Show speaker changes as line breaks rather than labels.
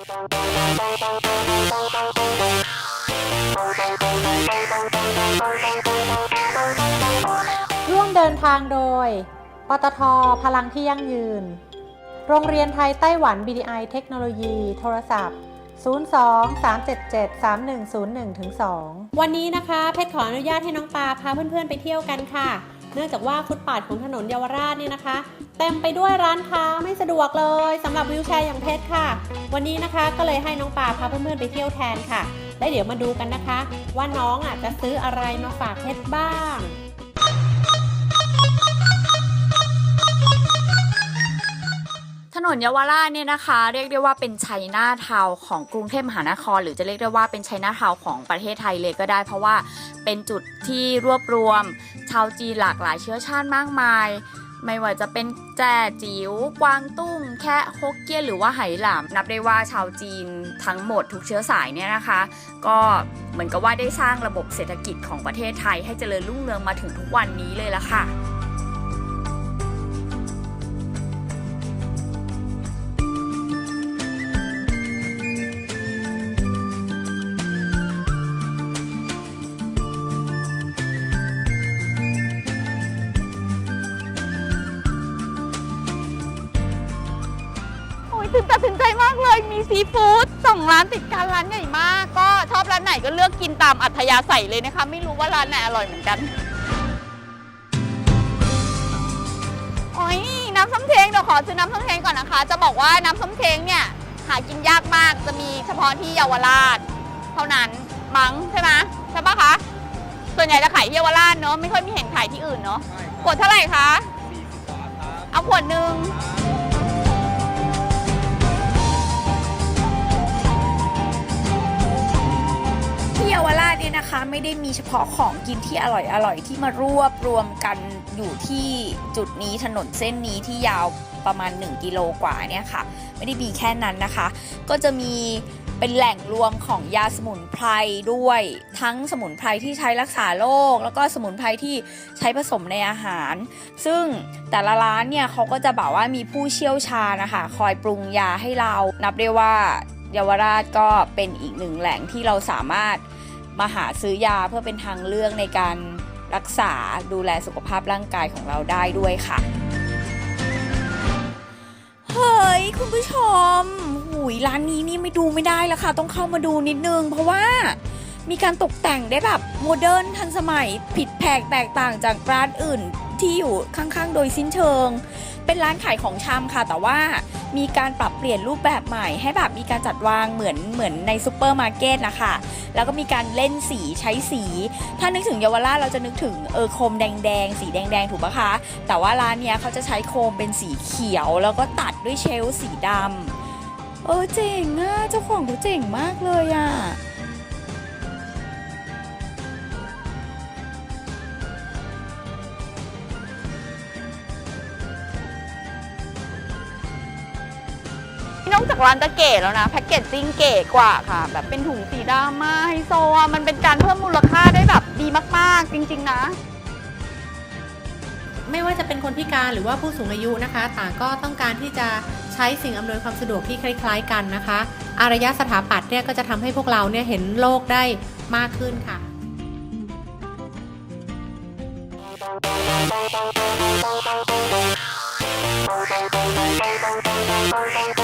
ร่วมเดินทางโดย ปตท พลังที่ยั่งยืน โรงเรียนไทยไต้หวัน BDI เทคโนโลยี โทรศัพท์ 02-377-3101-2 วันนี้นะคะ เพชรขออนุญาตให้น้องปาพาเพื่อนๆไปเที่ยวกันค่ะ เนื่องจากว่าฟุตปาดของถนนเยาวราชเนี่ยนะคะ เต็มไปด้วยร้านค้าไม่สะดวกเลยสำหรับวิวแชร์อย่างเพชรค่ะ วันนี้นะคะก็เลยให้น้องป่าพาเพื่อนๆไปเที่ยวแทนค่ะ และเดี๋ยวมาดูกันนะคะ ว่าน้องอะจะซื้ออะไรมาฝากเพชรบ้าง
นนเยาวราชเนี่ยนะคะ เรียกได้ว่าเป็นชัยนาทาวน์ของกรุงเทพมหานคร หรือจะเรียกได้ว่าเป็นชัยนาทาวน์ของประเทศไทยเลยก็ได้ เพราะว่าเป็นจุดที่รวบรวม ชาวจีนหลากหลายเชื้อชาติมากมาย ไม่ว่าจะเป็นแจ้จิ๋วกวางตุ้ง แคะฮกเกี้ยนหรือว่าไหหลามนับได้ว่าชาวจีนทั้งหมดทุกเชื้อสายเนี่ยนะคะ ก็เหมือนกับว่าได้สร้างระบบเศรษฐกิจของประเทศไทย ให้เจริญรุ่งเรืองมาถึงทุกวันนี้เลยละค่ะ
ตื่นตาตื่นใจมากเลยมีซีฟู้ดสองร้านติดกันร้านใหญ่มาก ก็ชอบร้านไหนก็เลือกกินตามอัธยาศัยเลยนะคะ ไม่รู้ว่าร้านไหนอร่อยเหมือนกันโอ้ยน้ำส้มเช้งเดี๋ยวขอซื้อน้ำส้มเช้งก่อนนะคะ จะบอกว่าน้ำส้มเช้งเนี่ยหากินยากมากจะมีเฉพาะที่เยาวราช เท่านั้นมั้งใช่ไหมใช่ปะคะส่วนใหญ่จะขายที่เยาวราชเนอะไม่ค่อยมีเห็นขายที่อื่นเนอะขวดเท่าไหร่คะเอาขวดหนึ่ง
เนี่ยนะคะ ไม่ได้มีเฉพาะของกินที่อร่อยอร่อยที่มารวบรวมกันอยู่ที่จุดนี้ถนนเส้นนี้ที่ยาวประมาณ 1 กิโลกว่าเนี่ยค่ะ ไม่ได้มีแค่นั้นนะคะ ก็จะมีเป็นแหล่งรวมของยาสมุนไพรด้วย ทั้งสมุนไพรที่ใช้รักษาโรคแล้วก็สมุนไพรที่ใช้ผสมในอาหาร ซึ่งแต่ละร้านเนี่ยเขาก็จะบอกว่ามีผู้เชี่ยวชาญนะคะ คอยปรุงยาให้เรา นับได้ว่าเยาวราชก็เป็นอีกหนึ่งแหล่งที่เราสามารถ มาหาซื้อยาเพื่อเป็นทางเลือกในการรักษาดูแลสุขภาพร่างกายของเราได้ด้วยค่ะ เฮ้ย คุณผู้ชมหุยร้านนี้นี่ไม่ดูไม่ได้แล้วค่ะ ต้องเข้ามาดูนิดนึง เพราะว่ามีการตกแต่งได้แบบโมเดิร์นทันสมัยผิดแผกแตกต่างจากร้านอื่นที่อยู่ข้างๆ โดยสิ้นเชิง เป็นร้านขายของชำค่ะแต่ว่า มีการปรับเปลี่ยนรูปแบบใหม่ให้แบบมีการจัดวางเหมือนเหมือนในซูเปอร์มาร์เก็ตนะคะ แล้วก็มีการเล่นสีใช้สี ถ้านึกถึงเยาวราชเราจะนึกถึงเออโคมแดงๆ สีแดงๆ ถูกปะคะ แต่ว่าร้านเนี้ยเขาจะใช้โคมเป็นสีเขียว แล้วก็ตัดด้วยเชลสีดำเออเจ๋งอะเจ้าของเขาเจ๋งมากเลยอะ
นอกจากร้านจะเก๋แล้วนะแพ็กเกจจิ้งเก๋กว่าค่ะ แบบเป็นถุงสีดำมาไฮโซอะมันเป็นการเพิ่มมูลค่าได้แบบดีมากๆ จริง ๆ นะ
ไม่ว่าจะเป็นคนพิการหรือว่าผู้สูงอายุนะคะ ต่างก็ต้องการที่จะใช้สิ่งอำนวยความสะดวกที่คล้าย ๆ กันนะคะ อารยสถาปัตย์เนี่ยก็จะทำให้พวกเราเนี่ยเห็นโลกได้มากขึ้นค่ะ
Thank you.